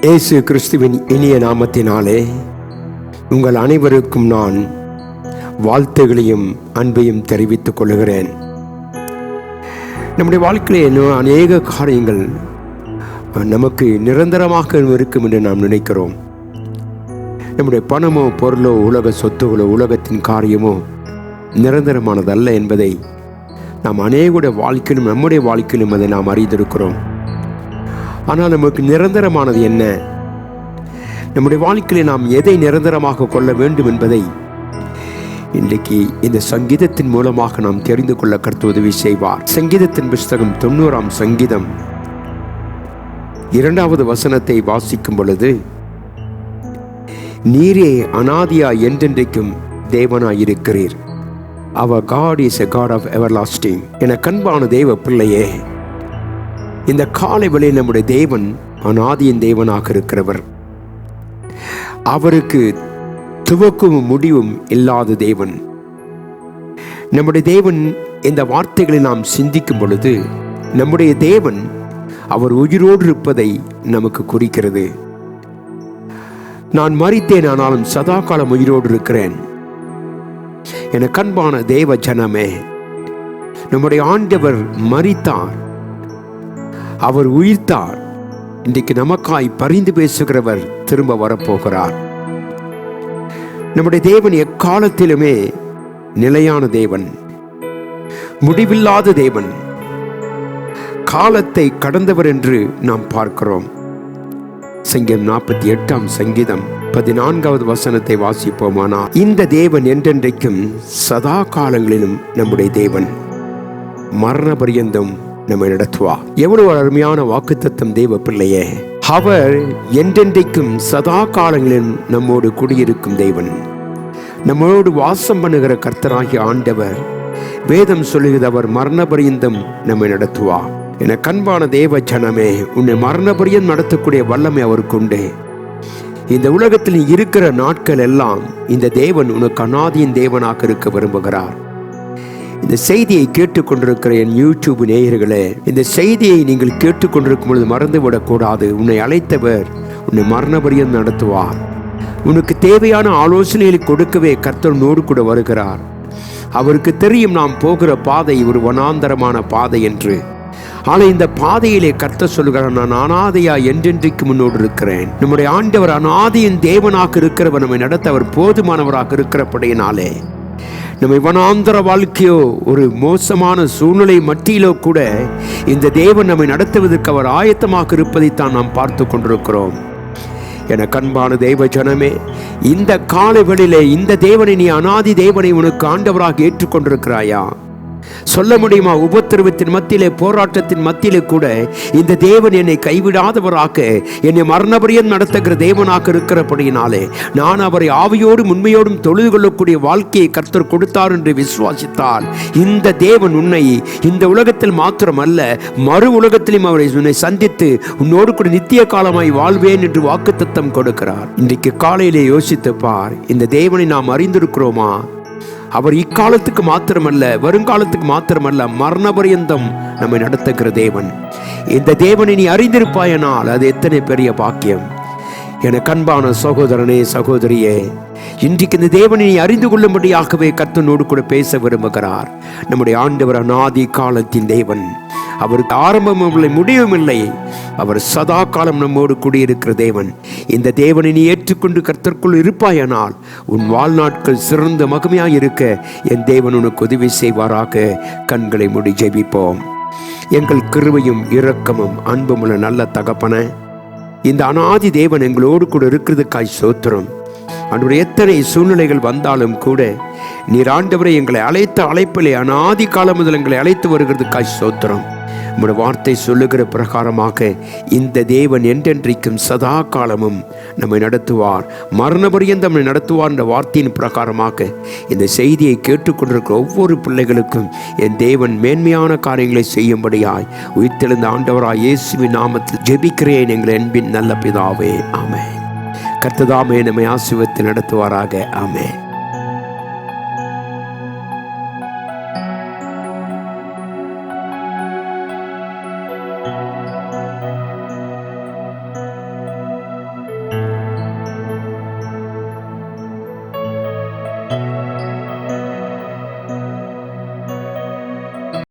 இயேசு கிறிஸ்துவின் இனிய நாமத்தினாலே உங்கள் அனைவருக்கும் நான் வாழ்த்துகளையும் அன்பையும் தெரிவித்துக் கொள்கிறேன். நம்முடைய வாழ்க்கையில் இன்னும் அநேக காரியங்கள் நமக்கு நிரந்தரமாக இருக்கும் என்று நாம் நினைக்கிறோம். நம்முடைய பணமோ பொருளோ உலக சொத்துகளோ உலகத்தின் காரியமோ நிரந்தரமானதல்ல என்பதை நாம் அநேகுடைய வாழ்க்கையிலும் நம்முடைய வாழ்க்கையிலும் அதை நாம் அறிந்திருக்கிறோம். ஆனால் நமக்கு நிரந்தரமானது என்ன? நம்முடைய வாழ்க்கையில் நாம் எதை நிரந்தரமாக கொள்ள வேண்டும் என்பதை இன்றைக்கு இந்த சங்கீதத்தின் மூலமாக நாம் தெரிந்து கொள்ள கருத்து உதவி செய்வார். சங்கீதத்தின் புஸ்தகம் தொண்ணூறாம் சங்கீதம் இரண்டாவது வசனத்தை வாசிக்கும் பொழுது நீரே அனாதியா என்றென்றைக்கும் தேவனாயிருக்கிறீர். அவர் God is a God of everlasting என கண்பான தேவ பிள்ளையே இந்த காலை வேளையில் நம்முடைய தேவன் அநாதியின் தேவனாக இருக்கிறவர். அவருக்கு துவக்கும் முடிவும் இல்லாத தேவன். நம்முடைய தேவன் இந்த வார்த்தைகளை நாம் சிந்திக்கும் பொழுது நம்முடைய தேவன் அவர் உயிரோடு இருப்பதை நமக்கு குறிக்கிறது. நான் மறித்தேன் ஆனாலும் சதா காலம் உயிரோடு இருக்கிறேன். என கண்பான தேவ ஜனமே நம்முடைய ஆண்டவர் மறித்தார் அவர் உயிர்த்தார். இன்றைக்கு நமக்காய் பரிந்து பேசுகிறவர் திரும்ப வரப்போகிறார். நம்முடைய தேவன் எக்காலத்திலுமே நிலையான தேவன். முடிவில்லாத தேவன். காலத்தை கடந்தவர் என்று நாம் பார்க்கிறோம். சங்கீதம் நாற்பத்தி எட்டாம் சங்கீதம் பதினான்காவது வசனத்தை வாசிப்போமானா இந்த தேவன் என்றென்றைக்கும் சதா காலங்களிலும் நம்முடைய தேவன். மரண பரியந்தம் நம்மை நடத்துவார் எவ்வளவு அருமையான வாக்குத்தத்தம் தேவ பிள்ளையே. அவர் என்றென்றைக்கும் சதா காலங்களிலும் நம்மோடு குடியிருக்கும் தேவன். நம்மோடு வாசம் பண்ணுகிற கர்த்தராகிய ஆண்டவர் வேதம் சொல்லுகிறது அவர் மரண பரியந்தம் நம்மை நடத்துவா. என கண்பான தேவ ஜனமே உன்னை மரண பரியம் நடத்தக்கூடிய வல்லமை அவருக்கு உண்டு. இந்த உலகத்தில் இருக்கிற நாட்கள் எல்லாம் இந்த தேவன் உனக்கு அநாதியின் தேவனாக இருக்க விரும்புகிறார். இந்த செய்தியை கேட்டுக்கொண்டிருக்கிற என் யூடியூப் நேயர்களே இந்த செய்தியை நீங்கள் கேட்டுக்கொண்டிருக்கும் பொழுது மறந்துவிடக்கூடாது. உன்னை அழைத்தவர் உன்னை மரணபரியம் நடத்துவார். உனக்கு தேவையான ஆலோசனைகளை கொடுக்கவே கர்த்தர் நோடு கூட வருகிறார். அவருக்கு தெரியும் நாம் போகிற பாதை ஒரு வனாந்தரமான பாதை என்று. ஆனால் இந்த பாதையிலே கர்த்த சொல்கிறார் நான் அனாதையா என்றென்றைக்கு முன்னோடு இருக்கிறேன். நம்முடைய ஆண்டவர் அனாதையின் தேவனாக இருக்கிறவர் நம்மை நடத்த அவர் போதுமானவராக இருக்கிறபடியினாலே. நம்ம வனாந்தர வாழ்க்கையோ ஒரு மோசமான சூழ்நிலை மத்தியிலோ கூட இந்த தேவன் நம்மை நடத்துவதற்கு அவர் ஆயத்தமாக இருப்பதைத்தான் நாம் பார்த்து கொண்டிருக்கிறோம். என கண்பான தெய்வ ஜனமே இந்த காலைகளிலே இந்த தேவனை நீ அனாதி தேவனை உனக்கு ஆண்டவராக ஏற்றுக்கொண்டிருக்கிறாயா? சொல்ல முடியுமா? உபத்திரவத்தின் மத்தியிலே போராட்டத்தின் மத்தியிலே கூட இந்த தேவன் என்னை கைவிடாதவராக என்னை மரணபரியம் நடத்துகிற தேவனாக இருக்கிறபடியினாலே நான் அவரை ஆவியோடும் உண்மையோடும் தொழுது கொள்ளக்கூடிய வாழ்க்கையை கர்த்தர் கொடுத்தார் என்று விசுவாசித்தால் இந்த தேவன் உன்னை இந்த உலகத்தில் மாத்திரமல்ல மறு உலகத்திலும் அவரை உன்னை சந்தித்து உன்னோடு கூட நித்திய காலமாய் வாழ்வேன் என்று வாக்குத்தத்தம் கொடுக்கிறார். இன்றைக்கு காலையிலே யோசித்து பார் இந்த தேவனை நாம் அறிந்திருக்கிறோமா? அவர் இக்காலத்துக்கு மாத்திரமல்ல வருங்காலத்துக்கு மாத்திரமல்ல மரணபரியந்தம் நம்மை நடத்துகிற தேவன். இந்த தேவனை நீ அறிந்திருப்பாயனால் அது எத்தனை பெரிய பாக்கியம். என கண்பான சகோதரனே சகோதரியே இன்றைக்கு இந்த தேவனை நீ அறிந்து கொள்ளும்படியாகவே கத்தனோடு கூட பேச விரும்புகிறார். நம்முடைய ஆண்டவர் அநாதி காலத்தின் தேவன். அவருக்கு ஆரம்பமும் இல்லை முடிவும் இல்லை. அவர் சதா காலம் நம்மோடு கூடியிருக்கிற தேவன். இந்த தேவனை நீ ஏற்றுக்கொண்டு கர்த்தர்க்குள் இருப்பாயானால் உன் வாழ்நாட்கள் சிறந்த மகிமையாக இருக்க என் தேவன் உனக்கு உதவி செய்வாராக. கண்களை முடி ஜெபிப்போம். எங்கள் கிருவையும் இரக்கமும் அன்புமுள்ள நல்ல தகப்பன இந்த அனாதி தேவன் எங்களோடு கூட இருக்கிறதுக்காய் சோத்திரம். அன்றைய எத்தனை சூழ்நிலைகள் வந்தாலும் கூட நீர் ஆண்டவரை எங்களை அழைத்த அழைப்பிலே அனாதி காலம் முதல் எங்களை அழைத்து வருகிறதுக்காய் சோத்திரம். உம்முடைய வார்த்தை சொல்லுகிற பிரகாரமாக இந்த தேவன் என்றென்றைக்கும் சதா காலமும் நம்மை நடத்துவார். மரணபரியந்தம் நம்மை நடத்துவார் என்ற வார்த்தையின் பிரகாரமாக இந்த செய்தியை கேட்டுக்கொண்டிருக்கிற ஒவ்வொரு பிள்ளைகளுக்கும் என் தேவன் மேன்மையான காரியங்களை செய்யும்படியாய் உயிர்த்தெழுந்த ஆண்டவராய் இயேசுவின் நாமத்தில் ஜெபிக்கிறேன் எங்கள் அன்பின் நல்ல பிதாவே. ஆமே கர்த்ததாமே நம்மை ஆசிர்வத்தை நடத்துவாராக. ஆமே